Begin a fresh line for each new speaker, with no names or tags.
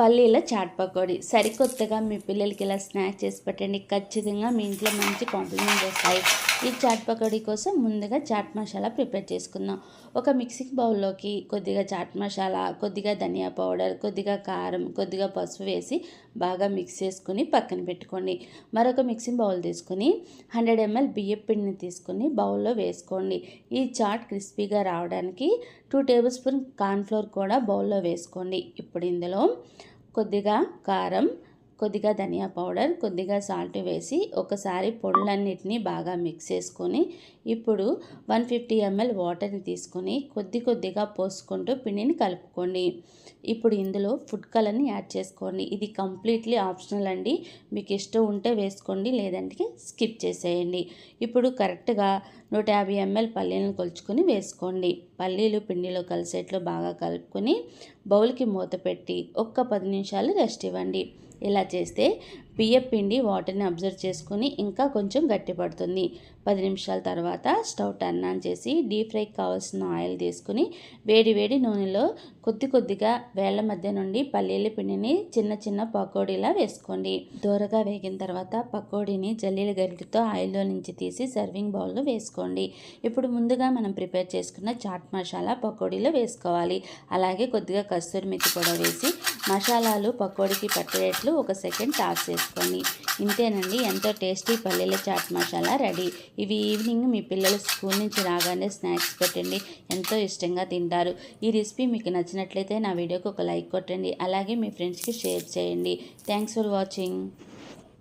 పల్లీల చాట్ పకోడీ. సరికొత్తగా మీ పిల్లలకి ఇలా స్నాక్ చేసి పెట్టండి. ఖచ్చితంగా మీ ఇంట్లో మంచి కాంప్లిమెంట్ వస్తాయి. ఈ చాట్ పకోడీ కోసం ముందుగా చాట్ మసాలా ప్రిపేర్ చేసుకుందాం. ఒక మిక్సింగ్ బౌల్లోకి కొద్దిగా చాట్ మసాలా కొద్దిగా ధనియా పౌడర్ కొద్దిగా కారం కొద్దిగా పసుపు వేసి బాగా మిక్స్ చేసుకుని పక్కన పెట్టుకోండి. మరొక మిక్సింగ్ బౌల్ తీసుకుని హండ్రెడ్ ఎంఎల్ బియ్యం పిండిని తీసుకుని బౌల్లో వేసుకోండి. ఈ చాట్ క్రిస్పీగా రావడానికి టూ టేబుల్ స్పూన్ కార్న్ఫ్లోర్ కూడా బౌల్లో వేసుకోండి. ఇప్పుడు ఇందులో కొద్దిగా కారం కొద్దిగా ధనియా పౌడర్ కొద్దిగా సాల్ట్ వేసి ఒకసారి పొడులన్నిటినీ బాగా మిక్స్ చేసుకొని ఇప్పుడు వన్ ఫిఫ్టీ ఎంఎల్ వాటర్ని తీసుకొని కొద్ది కొద్దిగా పోసుకుంటూ పిండిని కలుపుకోండి. ఇప్పుడు ఇందులో ఫుడ్ కలర్ని యాడ్ చేసుకోండి. ఇది కంప్లీట్లీ ఆప్షనల్ అండి. మీకు ఇష్టం ఉంటే వేసుకోండి లేదంటే స్కిప్ చేసేయండి. ఇప్పుడు కరెక్ట్గా నూట యాభై ఎంఎల్ పల్లీలను కొలుచుకొని వేసుకోండి. పల్లీలు పిండిలో కలిసేట్లు బాగా కలుపుకొని బౌల్కి మూత పెట్టి ఒక్క పది నిమిషాలు రెస్ట్ ఇవ్వండి. ఇలా చేస్తే బియ్యం పిండి వాటర్ని అబ్జర్వ్ చేసుకుని ఇంకా కొంచెం గట్టిపడుతుంది పది నిమిషాల తర్వాత స్టవ్ టర్న్ ఆన్ చేసి డీప్ ఫ్రైకి కావాల్సిన ఆయిల్ తీసుకుని వేడి వేడి నూనెలో కొద్ది కొద్దిగా వేళ్ళ మధ్య నుండి పల్లీల పిండిని చిన్న చిన్న పకోడీలా వేసుకోండి. దూరగా వేగిన తర్వాత పకోడీని జల్లీల గరిటతో ఆయిల్లో నుంచి తీసి సర్వింగ్ బౌల్లో వేసుకోండి. ఇప్పుడు ముందుగా మనం ప్రిపేర్ చేసుకున్న చాట్ మసాలా పకోడీలో వేసుకోవాలి. అలాగే కొద్దిగా కస్తూరి మెత్తి కూడా వేసి మసాలాలు పకోడీకి పట్టేటట్లు ఒక సెకండ్ టాస్ చేసుకోండి ఇంతేనండి ఎంతో టేస్టీ పల్లెల చాట్ మసాలా రెడీ. ఇవి ఈవినింగ్ మీ పిల్లలు స్కూల్ నుంచి రాగానే స్నాక్స్ పెట్టండి. ఎంతో ఇష్టంగా తింటారు. ఈ రెసిపీ మీకు నచ్చినట్లయితే నా వీడియోకి ఒక లైక్ కొట్టండి. అలాగే మీ ఫ్రెండ్స్కి షేర్ చేయండి. Thanks for watching.